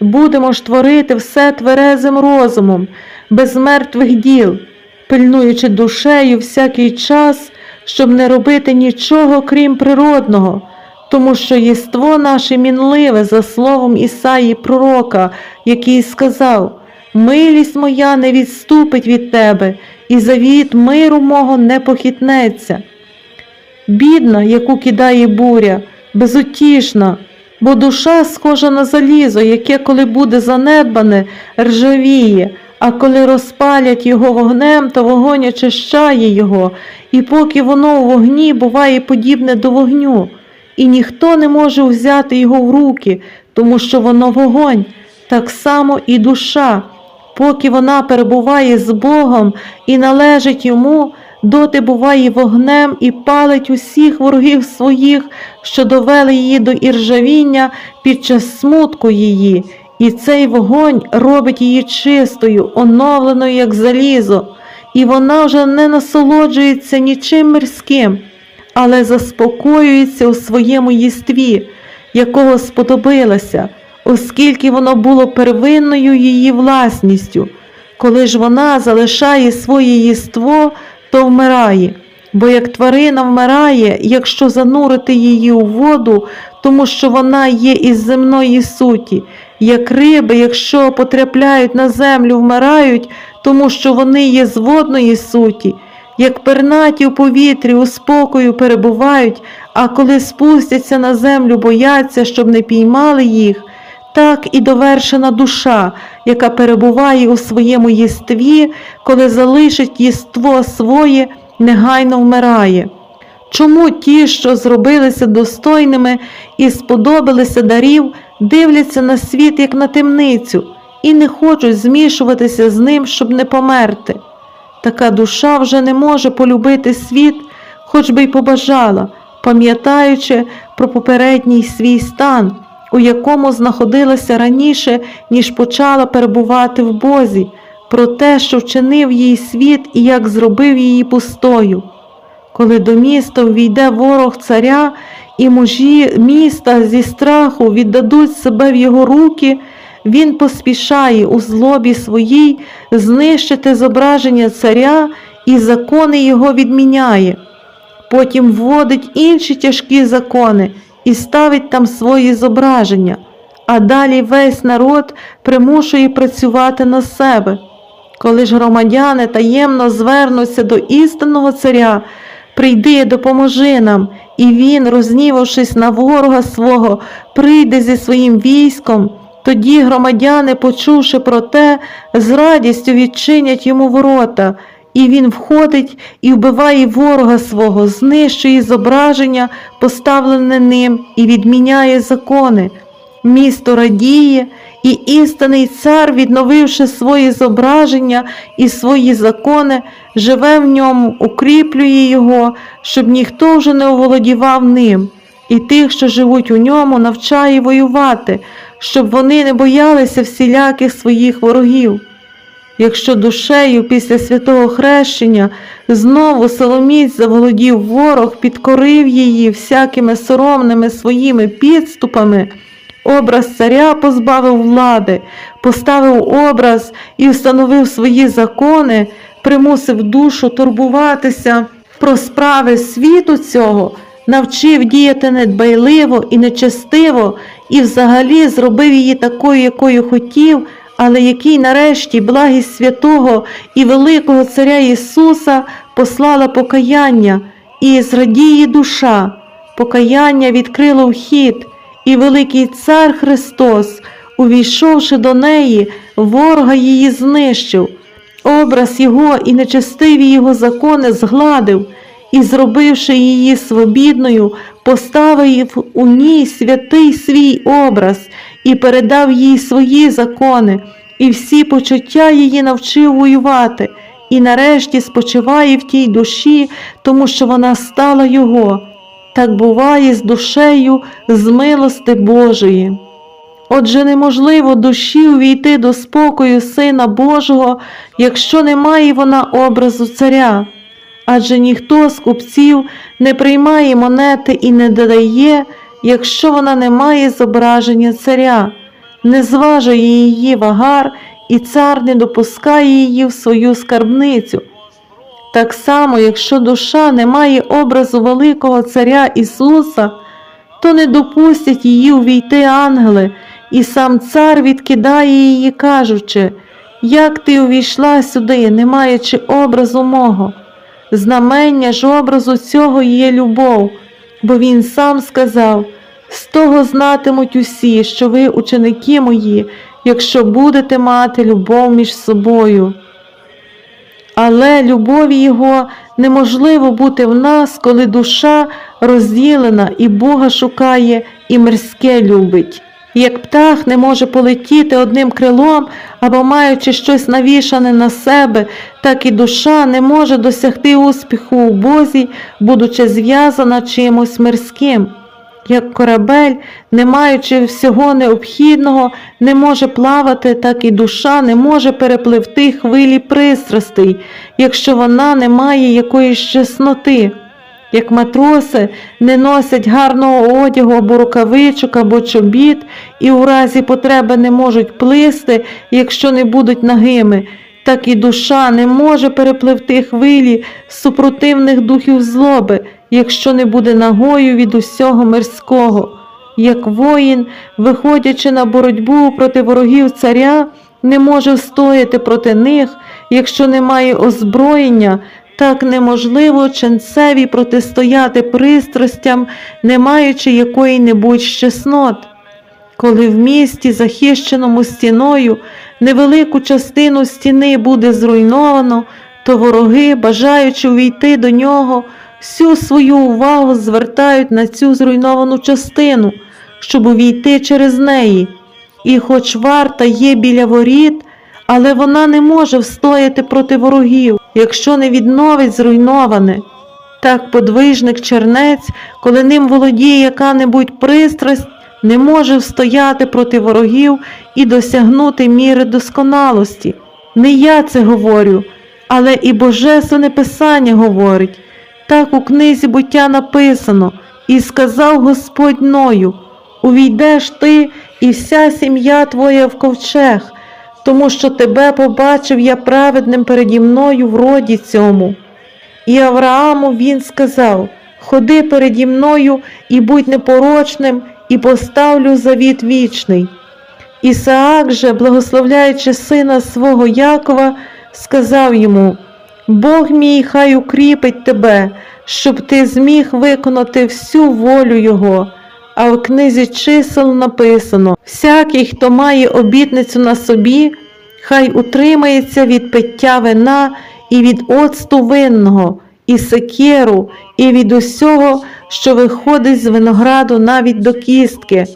Будемо ж творити все тверезим розумом, без мертвих діл, пильнуючи душею всякий час, щоб не робити нічого крім природного, тому що єство наше мінливе за словом Ісаї пророка, який сказав: Милість моя не відступить від тебе, і завіт миру мого не похитнеться. Бідна, яку кидає буря, безутішна, бо душа схожа на залізо, яке, коли буде занедбане, ржавіє, а коли розпалять його вогнем, то вогонь очищає його, і поки воно у вогні буває подібне до вогню, і ніхто не може взяти його в руки, тому що воно вогонь, так само і душа, поки вона перебуває з Богом і належить йому, доти буває вогнем і палить усіх ворогів своїх, що довели її до іржавіння під час смутку її, і цей вогонь робить її чистою, оновленою, як залізо, і вона вже не насолоджується нічим мирським, але заспокоюється у своєму єстві, якого сподобилася, оскільки воно було первинною її власністю. Коли ж вона залишає своє єство, то вмирає, бо як тварина вмирає, якщо занурити її у воду, тому що вона є із земної суті, як риби, якщо потрапляють на землю, вмирають, тому що вони є з водної суті, як пернаті у повітрі у спокою перебувають, а коли спустяться на землю, бояться, щоб не піймали їх. Так і довершена душа, яка перебуває у своєму єстві, коли залишить єство своє, негайно вмирає. Чому ті, що зробилися достойними і сподобалися дарів, дивляться на світ як на темницю і не хочуть змішуватися з ним, щоб не померти? Така душа вже не може полюбити світ, хоч би й побажала, пам'ятаючи про попередній свій стан, у якому знаходилася раніше, ніж почала перебувати в Бозі, про те, що вчинив їй світ і як зробив її пустою. Коли до міста ввійде ворог царя, і мужі міста зі страху віддадуть себе в його руки, він поспішає у злобі своїй знищити зображення царя і закони його відміняє. Потім вводить інші тяжкі закони і ставить там свої зображення, а далі весь народ примушує працювати на себе. Коли ж громадяни таємно звернуться до істинного царя, прийди, допоможи нам, і він, рознівавшись на ворога свого, прийде зі своїм військом. Тоді громадяни, почувши про те, з радістю відчинять йому ворота, і він входить і вбиває ворога свого, знищує зображення, поставлене ним, і відміняє закони. Місто радіє, і істинний цар, відновивши свої зображення і свої закони, живе в ньому, укріплює його, щоб ніхто вже не оволодівав ним, і тих, що живуть у ньому, навчає воювати, щоб вони не боялися всіляких своїх ворогів. Якщо душею після святого хрещення знову Соломіць заволодів ворог, підкорив її всякими соромними своїми підступами, образ царя позбавив влади, поставив образ і встановив свої закони, примусив душу турбуватися про справи світу цього, навчив діяти недбайливо і нечестиво, і взагалі зробив її такою, якою хотів, але який нарешті благість святого і великого Царя Ісуса послала покаяння, і зрадіє душа, покаяння відкрило вхід, і великий Цар Христос, увійшовши до неї, ворога її знищив, образ Його і нечестиві Його закони згладив, і, зробивши її свобідною, поставив у ній святий свій образ і передав їй свої закони, і всі почуття її навчив воювати, і нарешті спочиває в тій душі, тому що вона стала Його. Так буває з душею з милости Божої. Отже, неможливо душі увійти до спокою Сина Божого, якщо немає вона образу царя, адже ніхто з купців не приймає монети і не додає, якщо вона не має зображення царя. не зважує її вагар, і цар не допускає її в свою скарбницю. Так само, якщо душа не має образу великого Царя Ісуса, то не допустять її увійти ангели, і сам цар відкидає її, кажучи, як ти увійшла сюди, не маючи образу мого. Знамення ж образу цього є любов, бо він сам сказав: з того знатимуть усі, що ви ученики мої, якщо будете мати любов між собою. Але любові Його неможливо бути в нас, коли душа розділена і Бога шукає, і мирське любить. Як птах не може полетіти одним крилом або маючи щось навішане на себе, так і душа не може досягти успіху у Бозі, будучи зв'язана чимось мирським. Як корабель, не маючи всього необхідного, не може плавати, так і душа не може перепливти хвилі пристрастей, якщо вона не має якоїсь чесноти. Як матроси не носять гарного одягу або рукавичок, або чобіт, і у разі потреби не можуть плисти, якщо не будуть нагими, так і душа не може перепливти хвилі супротивних духів злоби, якщо не буде нагою від усього мирського. Як воїн, виходячи на боротьбу проти ворогів царя, не може встояти проти них, якщо немає озброєння, так неможливо ченцеві протистояти пристрастям, не маючи якої-небудь чеснот. Коли в місті, захищеному стіною, невелику частину стіни буде зруйновано, то вороги, бажаючи увійти до нього, всю свою увагу звертають на цю зруйновану частину, щоб увійти через неї. І хоч варта є біля воріт, але вона не може встояти проти ворогів, якщо не відновить зруйноване. Так подвижник чернець, коли ним володіє яка-небудь пристрасть, не може встояти проти ворогів і досягнути міри досконалості. Не я це говорю, але і Божественне Писання говорить. Так у книзі буття написано, і сказав Господь Ною, увійдеш ти і вся сім'я твоя в ковчег, тому що тебе побачив я праведним переді мною в роді цьому. І Аврааму він сказав: Ходи переді мною і будь непорочним, і поставлю завіт вічний. Ісаак же, благословляючи сина свого Якова, сказав йому: Бог мій, хай укріпить тебе, щоб ти зміг виконати всю волю Його. А в книзі чисел написано: всякий, хто має обітницю на собі, хай утримається від пиття вина і від оцту винного, і секеру, і від усього, що виходить з винограду навіть до кістки.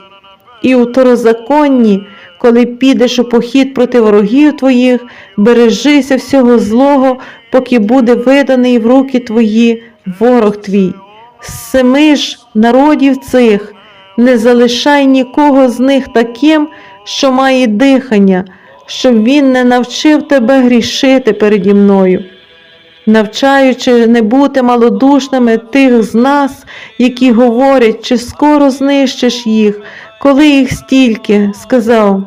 І у второзаконні, коли підеш у похід проти ворогів твоїх, бережися всього злого, поки буде виданий в руки твої ворог твій. Семи ж народів цих не залишай нікого з них таким, що має дихання, щоб він не навчив тебе грішити переді мною. Навчаючи не бути малодушними тих з нас, які говорять, чи скоро знищиш їх, коли їх стільки, сказав.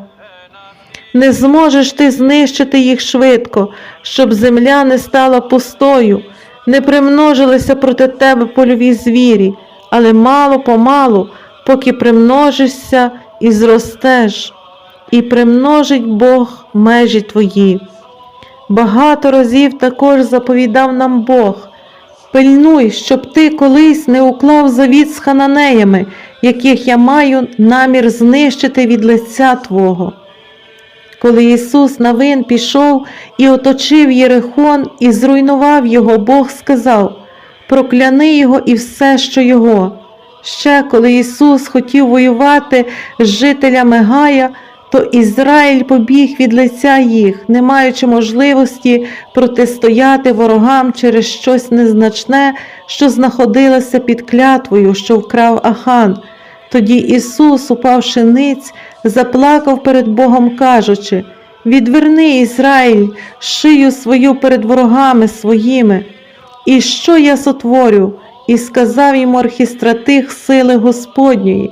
Не зможеш ти знищити їх швидко, щоб земля не стала пустою, не примножилися проти тебе польові звірі, але мало помалу, поки примножишся і зростеш, і примножить Бог межі твої. Багато разів також заповідав нам Бог. Пильнуй, щоб ти колись не уклав завіт з хананеями, яких я маю намір знищити від лиця Твого. Коли Ісус Навин пішов і оточив Єрихон і зруйнував його, Бог сказав: Прокляни його і все, що його. Ще коли Ісус хотів воювати з жителями Гая, то Ізраїль побіг від лиця їх, не маючи можливості протистояти ворогам через щось незначне, що знаходилося під клятвою, що вкрав Ахан. Тоді Ісус, упавши ниць, заплакав перед Богом, кажучи: Відверни Ізраїль, шию свою перед ворогами своїми. І що я сотворю? І сказав йому архістратих сили Господньої,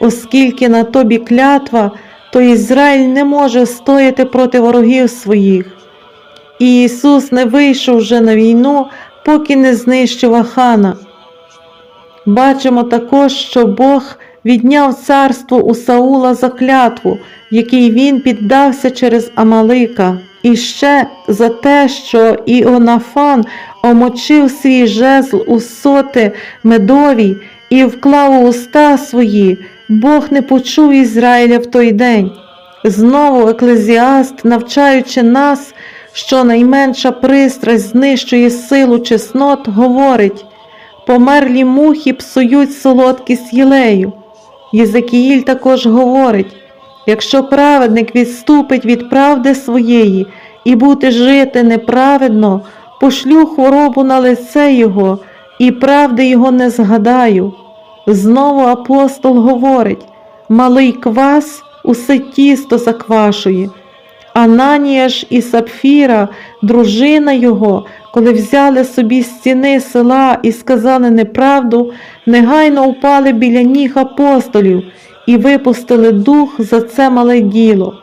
оскільки на тобі клятва, то Ізраїль не може стояти проти ворогів своїх. І Ісус не вийшов вже на війну, поки не знищив Ахана. Бачимо також, що Бог відняв царство у Саула за клятву, якій він піддався через Амалика, і ще за те, що Іонафан омочив свій жезл у соти медовій і вклав у уста свої, Бог не почув Ізраїля в той день. Знову еклезіаст, навчаючи нас, що найменша пристрасть знищує силу чеснот, говорить померлі мухи псують солодкість єлею. Єзекіїль також говорить якщо праведник відступить від правди своєї і буде жити неправедно, пошлю хворобу на лице його, і правди його не згадаю. Знову апостол говорить малий квас усе тісто заквашує. Ананія ж і Сапфіра, дружина його, коли взяли собі стіни села і сказали неправду, негайно упали біля ніг апостолів і випустили дух за це мале діло.